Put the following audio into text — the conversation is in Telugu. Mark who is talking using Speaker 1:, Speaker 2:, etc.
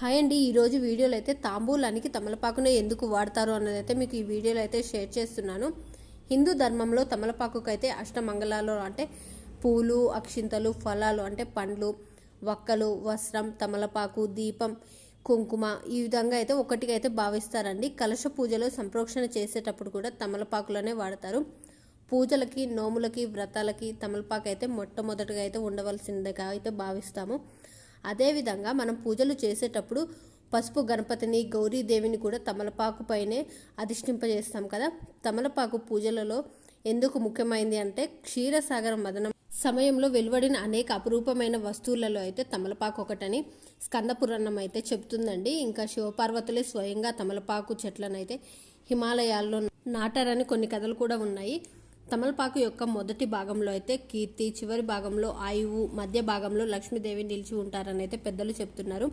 Speaker 1: హాయ్ అండి ఈరోజు వీడియోలో అయితే తాంబూలానికి తమలపాకును ఎందుకు వాడతారు అన్నది అయితే మీకు ఈ వీడియోలో అయితే షేర్ చేస్తున్నాను. హిందూ ధర్మంలో తమలపాకుకు అయితే అష్టమంగళాలు అంటే పూలు అక్షింతలు ఫలాలు అంటే పండ్లు వక్కలు వస్త్రం తమలపాకు దీపం కుంకుమ ఈ విధంగా అయితే ఒకటికైతే అయితే భావిస్తారండి. కలశ పూజలో సంప్రోక్షణ చేసేటప్పుడు కూడా తమలపాకులోనే వాడతారు. పూజలకి నోములకి వ్రతాలకి తమలపాకు అయితే మొట్టమొదటిగా అయితే ఉండవలసిందిగా అయితే భావిస్తాము. అదేవిధంగా మనం పూజలు చేసేటప్పుడు పసుపు గణపతిని గౌరీదేవిని కూడా తమలపాకు పైనే అధిష్ఠింపజేస్తాం కదా. తమలపాకు పూజలలో ఎందుకు ముఖ్యమైంది అంటే క్షీరసాగర మదనం సమయంలో వెలువడిన అనేక అపురూపమైన వస్తువులలో అయితే తమలపాకు ఒకటని స్కందపురాణం అయితే చెప్తుందండి ఇంకా శివపార్వతులే స్వయంగా తమలపాకు చెట్లను అయితే హిమాలయాల్లో నాటారని కొన్ని కథలు కూడా ఉన్నాయి. తమలపాకు యొక్క మొదటి భాగంలో అయితే కీర్తి చివరి భాగంలో ఆయువు మధ్య భాగంలో లక్ష్మీదేవి నిలిచి ఉంటారని అయితే పెద్దలు చెప్తున్నారు.